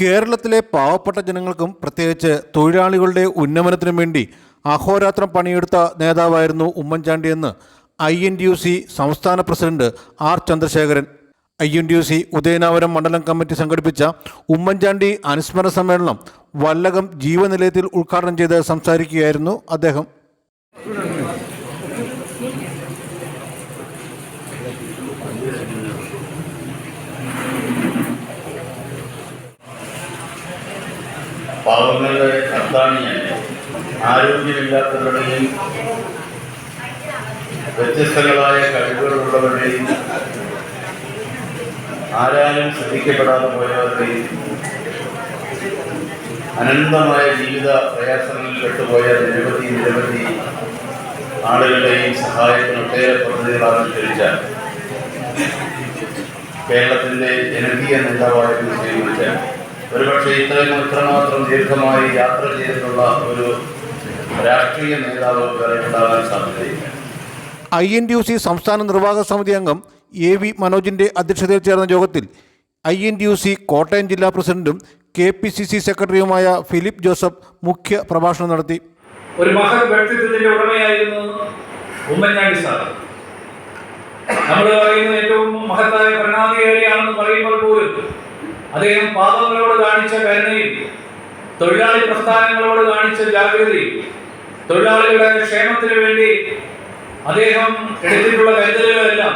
കേരളത്തിലെ പാവപ്പെട്ട ജനങ്ങൾക്കും പ്രത്യേകിച്ച് തൊഴിലാളികളുടെ ഉന്നമനത്തിനും വേണ്ടി അഹോരാത്രം പണിയെടുത്ത നേതാവായിരുന്നു ഉമ്മൻചാണ്ടിയെന്ന് I N D U C സംസ്ഥാന president R Chandrasekharan. I N D U C Udayanapuram മണ്ഡലം കമ്മിറ്റി സംഘടിപ്പിച്ച ഉമ്മൻചാണ്ടി അനുസ്മരണ സമ്മേളനം വല്ലകം ജീവനിലയത്തിൽ ഉദ്ഘാടനം ചെയ്ത് സംസാരിക്കുകയായിരുന്നു അദ്ദേഹം. പാവങ്ങളുടെ കർത്താണ് ഞാൻ ആരോഗ്യമില്ലാത്തവരുടെയും വ്യത്യസ്തങ്ങളായ കഴിവുകളുള്ളവരുടെയും ആരാലും ശ്രദ്ധിക്കപ്പെടാതെ പോയവരുടെയും അനന്തമായ ജീവിത പ്രയാസങ്ങളിൽ പെട്ടുപോയ നിരവധി നിരവധി ആളുകളുടെയും സഹായത്തിന് ഒട്ടേറെ പദ്ധതികളാണ് ആവിഷ്കരിച്ച കേരളത്തിന്റെ ജനകീയ നേതാവായിരുന്നു ശ്രീ ഒരുപക്ഷെ ഇത്രയും ഇത്രമാത്രം ദീർഘമായി യാത്ര ചെയ്തിട്ടുള്ള ഒരു രാഷ്ട്രീയ നേതാവ് വരെ ഉണ്ടാകാൻ സാധ്യതയില്ല. I N T U C സംസ്ഥാന നിർവാഹക സമിതി അംഗം എ വി മനോജിന്റെ അധ്യക്ഷതയിൽ ചേർന്ന യോഗത്തിൽ I N T U C Kottayam ജില്ലാ പ്രസിഡന്റും കെ പി സി സി സെക്രട്ടറിയുമായ ഫിലിപ്പ് ജോസഫ് മുഖ്യ പ്രഭാഷണം നടത്തി. ഒരു മഹത് വ്യക്തിത്വത്തിന്റെ ഉടമയായിരുന്നു ഉമ്മൻചാണ്ടി സാർ. നമ്മൾ പറയുന്ന ഏറ്റവും മഹത്തായ ഭരണാധികാരിയാണെന്ന് പറയുമ്പോൾ പോലും അദ്ദേഹം പാദങ്ങളോട് കാണിച്ച കരുണയും തൊഴിലാളി പ്രസ്ഥാനങ്ങളോട് കാണിച്ച ജാഗ്രതയും തൊഴിലാളികളുടെ ക്ഷേമത്തിന് വേണ്ടി അദ്ദേഹം എടുത്തിട്ടുള്ള കരുതലുകളെല്ലാം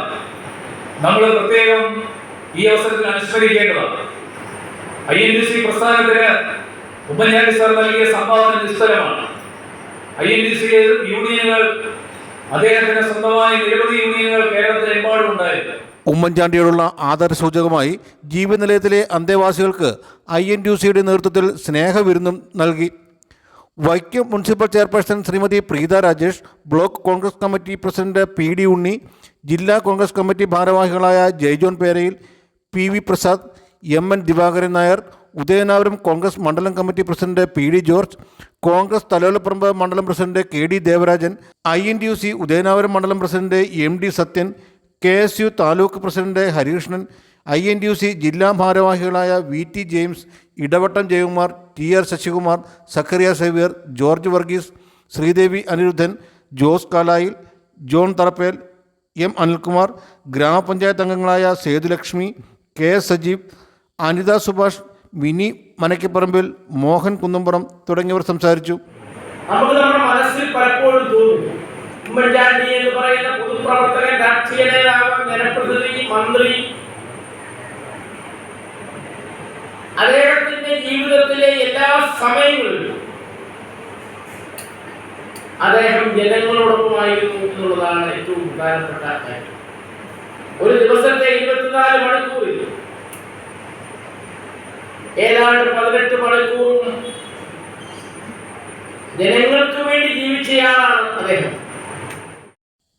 നമ്മൾ പ്രത്യേകം ഈ അവസരത്തിൽ അനുസ്മരിക്കേണ്ടതാണ്. ഐ എൻ ഡി സി പ്രസ്ഥാനത്തിന് ഉമ്മൻചാണ്ടി സാർ നൽകിയ സംഭാവന നിസ്തരമാണ് ഐ എൻ ഡി സി യൂണിയനുകൾ അദ്ദേഹത്തിന്റെ സ്വന്തമായി നിരവധി യൂണിയനുകൾ കേരളത്തിലെമ്പാടും ഉണ്ടായിരുന്നു ഉമ്മൻചാണ്ടിയോടുള്ള ആദരസൂചകമായി ജീവനിലയത്തിലെ അന്തേവാസികൾക്ക് ഐ എൻ യു സിയുടെ നേതൃത്വത്തിൽ സ്നേഹവിരുന്നും നൽകി. Vaikom municipal chairperson Shrimati Preetha Rajesh block Congress committee president P D Unni ജില്ലാ കോൺഗ്രസ് കമ്മിറ്റി ഭാരവാഹികളായ Jai John Perayil P V Prasad M N Divakaran Nair Udayanapuram Congress മണ്ഡലം committee president P D George Congress Thalayolaparambu മണ്ഡലം president K D Devarajan I N D U C Udayanapuram മണ്ഡലം president M D Sathyan K S U taluk president Harikrishnan I N U C ജില്ലാ ഭാരവാഹികളായ V T James Edavattom Jayakumar T R Sasikumar Zachariah Xavier George Varghese Sreedevi Anirudhan Jose Kalayil John Tharappel M Anilkumar grama panchayat അംഗങ്ങളായ Sethulakshmi K S Sajeev Anitha Subhash Mini Manakkaparambil Mohan Kunnampuram തുടങ്ങിയവർ സംസാരിച്ചു. നമുക്ക് നമ്മുടെ മനസ്സിൽ പലപ്പോഴും തോന്നും ഉമ്മൻചാണ്ടി എന്ന് പറയുന്ന പൊതുപ്രവർത്തകൻ രാഷ്ട്രീയ നേതാവ് ജനപ്രതിനിധി മന്ത്രി. അദ്ദേഹത്തിന്റെ ജീവിതത്തിലെ എല്ലാ സമയങ്ങളിലും അദ്ദേഹം ജനങ്ങളോടൊപ്പമായിരുന്നു എന്നുള്ളതാണ് ഏറ്റവും പ്രധാനപ്പെട്ട കാര്യം. ഒരു ദിവസത്തെ ഇരുപത്തിനാല് മണിക്കൂറിൽ ഏതാണ്ട് പതിനെട്ട് മണിക്കൂറും ജനങ്ങൾക്ക് വേണ്ടി ജീവിച്ചയാളാണ് അദ്ദേഹം.